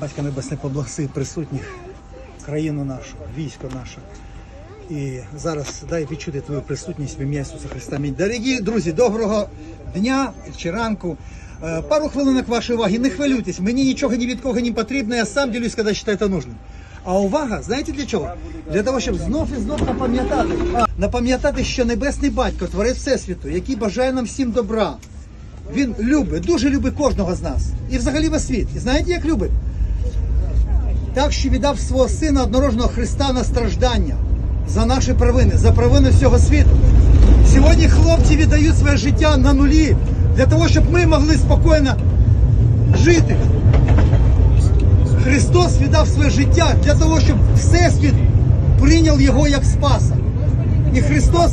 Батька Небесний поблагослови присутніх, країну нашу, військо наше. І зараз дай відчути твою присутність в ім'я Ісуса Христа. Амінь. Дорогі друзі, доброго дня чи ранку. Е, Пару хвилинок вашої уваги. Не хвилюйтесь, мені нічого ні від кого не потрібно, я сам ділюсь, коли вважаю це нужним. А увага, знаєте для чого? Для того, щоб знов і знов напам'ятати. Напам'ятати, що Небесний Батько, Творець Всесвіту, який бажає нам всім добра. Він любить, дуже любить кожного з нас. І взагалі весь світ. І знаєте, як любить? Так, що віддав свого сина однорожного Христа на страждання за наші провини, за провини всього світу. Сьогодні хлопці віддають своє життя на нулі для того, щоб ми могли спокійно жити. Христос віддав своє життя для того, щоб Всесвіт прийняв його як Спаса. І Христос,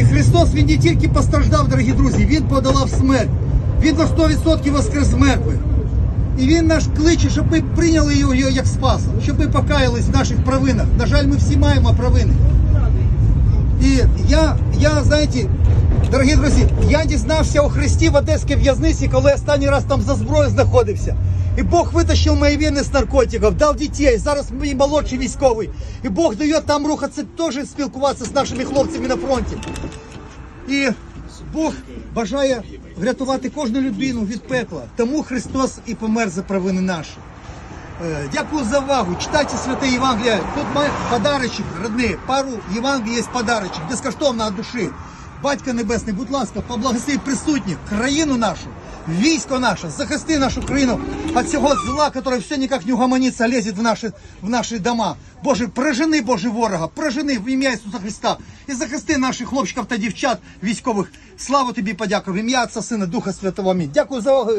і Христос Він не тільки постраждав, дорогі друзі, Він подолав смерть. Він на 100% воскрес мертвих. І він наш кличе, щоб ми прийняли його як Спаса, щоб ми покаялись в наших провинах. На жаль, ми всі маємо провини. І я, я, знаєте, дорогі друзі, я дізнався у Христі в Одеській в'язниці, коли останній раз там за зброєю знаходився. І Бог витащив мої вени з наркотиків, дав дітей. Зараз мій молодший військовий. І Бог дає там рухатися, теж спілкуватися з нашими хлопцями на фронті. І Бог бажає врятувати кожну людину від пекла. Тому Христос і помер за провини наші. Е, Дякую за увагу. Читайте святе Євангеліє. Тут має подарочок, родні. Пару Євангелій є подарочок. Безкоштовно від душі. Батько Небесний, будь ласка, поблагослови присутніх, країну нашу, військо наше, захисти нашу країну від цього зла, яке все ніяк не угомониться, лезет в наші, в наші дома. Боже, прожени, Боже, ворога, прожени в ім'я Ісуса Христа і захисти наших хлопчиків та дівчат військових. Слава тобі, подяку, в ім'я Отця, Сина, Духа Святого. Амінь. Дякую за увагу.